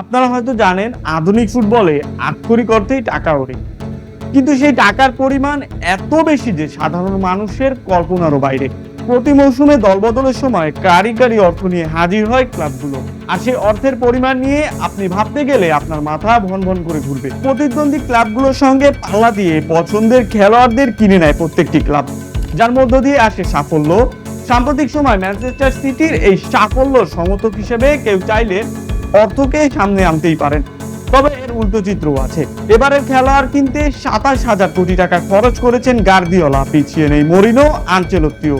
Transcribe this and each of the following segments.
আপনারা হয়তো জানেন, আধুনিক ফুটবলে আক্ষরিক অর্থেই টাকা ওড়ে কিন্তু সেই টাকার পরিমাণ এত বেশি যে সাধারণ মানুষের কল্পনারও বাইরে। প্রতি মৌসুমে দলবদলের সময় কারি কারি অর্থ নিয়ে হাজির হয় ক্লাবগুলো। আর সেই অর্থের পরিমাণ নিয়ে আপনি ভাবতে গেলে আপনার মাথা ভন ভন করে ঘুরবে। প্রতিদ্বন্দ্বী ক্লাবগুলোর সঙ্গে পাল্লা দিয়ে পছন্দের খেলোয়াড়দের কিনে নেয় প্রত্যেকটি ক্লাব। যার মধ্য দিয়ে আসে সাফল্য। সাম্প্রতিক সময় ম্যানচেস্টার সিটির এই সাফল্য সমর্থক হিসেবে কেউ চাইলে অর্থকে সামনে আনতেই পারেন। তবে এর উল্টো চিত্র আছে। এবারের খেলোয়াড় কিনতে সাতাশ হাজার কোটি টাকা খরচ করেছেন গার্দিওলা, পিছিয়ে নেই মরিনো আনচেলত্তিও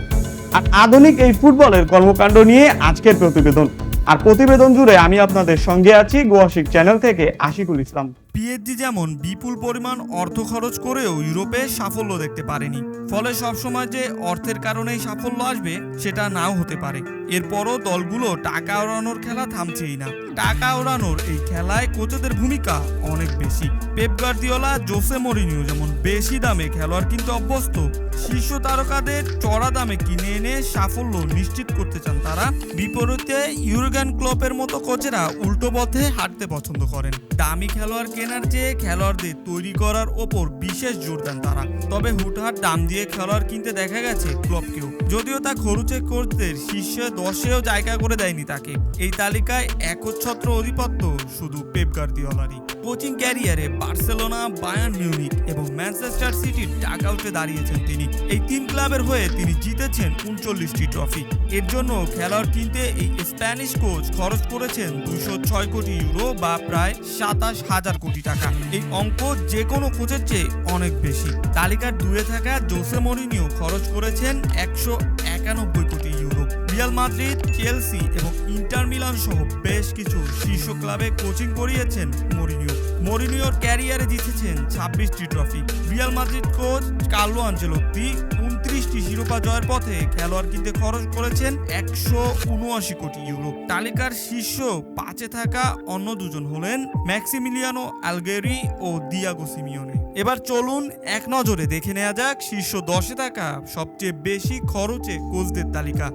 আর আধুনিক এই ফুটবলের কর্মকাণ্ড নিয়ে আজকের প্রতিবেদন। আর প্রতিবেদন জুড়ে আমি আপনাদের সঙ্গে আছি গোয়াশিক চ্যানেল থেকে আশিকুল ইসলাম। পিএসজি যেমন বিপুল পরিমাণ অর্থ খরচ করেও ইউরোপে সাফল্য দেখতে পারেনি। ফলে সবসময় যে অর্থের কারণেই সাফল্য আসবে, সেটা নাও হতে পারে। এরপরও দলগুলো টাকা ওড়ানোর খেলা থামছেই না। টাকা ওড়ানোর এই খেলায় কোচেদের ভূমিকা অনেক বেশি। পেপ গার্দিওলা, জোসে মরিনিও যেমন বেশি দামে খেলোয়াড় কিন্তু অভ্যস্ত শীর্ষ তারকাদের চড়া দামে কিনে এনে সাফল্য নিশ্চিত করতে চান তারা। বিপরীতে ইউরগান ক্লপের মতো কোচেরা উল্টো পথে হাঁটতে পছন্দ করেন। দামি খেলোয়াড় কেনার চেয়ে খেলোয়াড়দের তৈরি করার ওপর বিশেষ জোর দেন তারা। তবে হুটহাট দাম দিয়ে খেলোয়াড় কিনতে দেখা গেছে ক্লবকেও যদিও তা খরুচে কোচদের শীর্ষে দশেও জায়গা করে দেয়নি তাকে। এই তালিকায় একচ্ছত্র অধিপত্য শুধু পেপ গার্দিওলারই। কোচিং ক্যারিয়ারে বার্সেলোনা বায়ান মিউনিক এবং ম্যানচেস্টার সিটির ডাকআউটে দাঁড়িয়েছেন তিনি। এই তিন ক্লাবের হয়ে তিনি জিতেছেন উনচল্লিশটি ট্রফি। এর জন্য খেলোয়াড় কিনতে এই স্প্যানিশ কোচ খরচ করেছেন দুশো ছয় কোটি ইউরো বা প্রায় সাতাশ হাজার কোটি টাকা। এই অঙ্ক যে কোনো কোচের চেয়ে অনেক বেশি। তালিকার দুয়ে থাকা জোসে মরিনিও খরচ করেছেন একশো একানব্বই কোটি ইউরো। রিয়াল মাদ্রিদ, চেলসি এবং ইন্টার মিলান সহ বেশ কিছু শীর্ষ ক্লাবে কোচিং করিয়েছেন মরিনিও। মরিনিওর ক্যারিয়ারে জিতেছেন ছাব্বিশটি trophy. Real Madrid coach Carlo Ancelotti উনত্রিশটি শিরোপা জয়ের পথে খেলোয়াড় কিনতে খরচ করেছেন একশো উনআশি কোটি ইউরো। তালিকার শীর্ষ পাঁচে থাকা অন্য দুজন হলেন ম্যাক্সিমিলিয়ানো আলগেরি ও দিয়াগো সিমিওনে। এবার চলুন এক নজরে দেখে নেওয়া যাক শীর্ষ দশে থাকা সবচেয়ে বেশি খরচে কোচদের তালিকা।